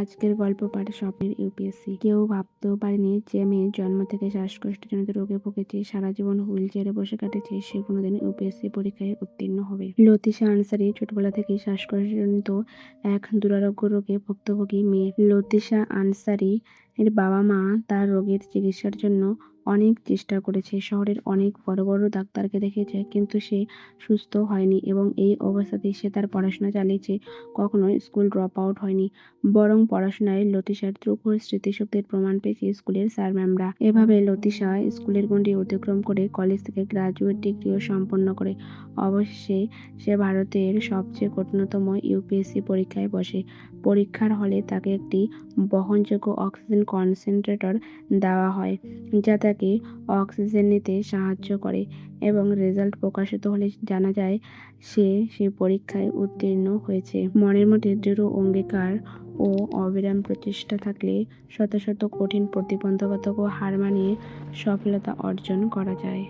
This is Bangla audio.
আজকের গল্প পাঠ স্বপ্নের ইউপিএসসি। কেউ ভাবতেও পারেনি যে মেয়ে জন্ম থেকে শ্বাসকষ্টজনিত রোগে ভুগেছে, সারা জীবন হুইল চেয়ারে বসে কাটেছে, সে কোনোদিন ইউপিএসসি পরীক্ষায় উত্তীর্ণ হবে। লতিশা আনসারি ছোটবেলা থেকেই শ্বাসকষ্টজনিত এক দুরারোগ্য রোগে ভুক্তভোগী মেয়ে। লতিশা আনসারি এর বাবা মা তার রোগের চিকিৎসার জন্য অনেক চেষ্টা করেছে, শহরের অনেক বড় বড় ডাক্তারকে দেখিয়েছে কিন্তু সে সুস্থ হয়নি এবং এই অবস্থাতেই সে তার পড়াশোনা চালিয়েছে কখনো স্কুল ড্রপ আউট হয়নি। বরং পড়াশোনায় লতিশার তুখোড় স্মৃতিশক্তির প্রমাণ পেয়েছে স্কুলের স্যার ম্যামরা। এভাবে লতিশা স্কুলের গণ্ডি অতিক্রম করে কলেজ থেকে গ্রাজুয়েট ডিগ্রিও সম্পন্ন করে। অবশেষে সে ভারতের সবচেয়ে কঠিনতম ইউপিএসসি পরীক্ষায় বসে। পরীক্ষার হলে তাকে একটি বহনযোগ্য অক্সিজেন কনসেন্ট্রেটর দেওয়া হয়, যা তাকে অক্সিজেন নিতে সাহায্য করে এবং রেজাল্ট প্রকাশিত হলে জানা যায় সে সেই পরীক্ষায় উত্তীর্ণ হয়েছে। মনের মধ্যে দৃঢ় অঙ্গীকার ও অবিরাম প্রচেষ্টা থাকলে শত শত কঠিন প্রতিবন্ধকতাকেও হার মানিয়ে সফলতা অর্জন করা যায়।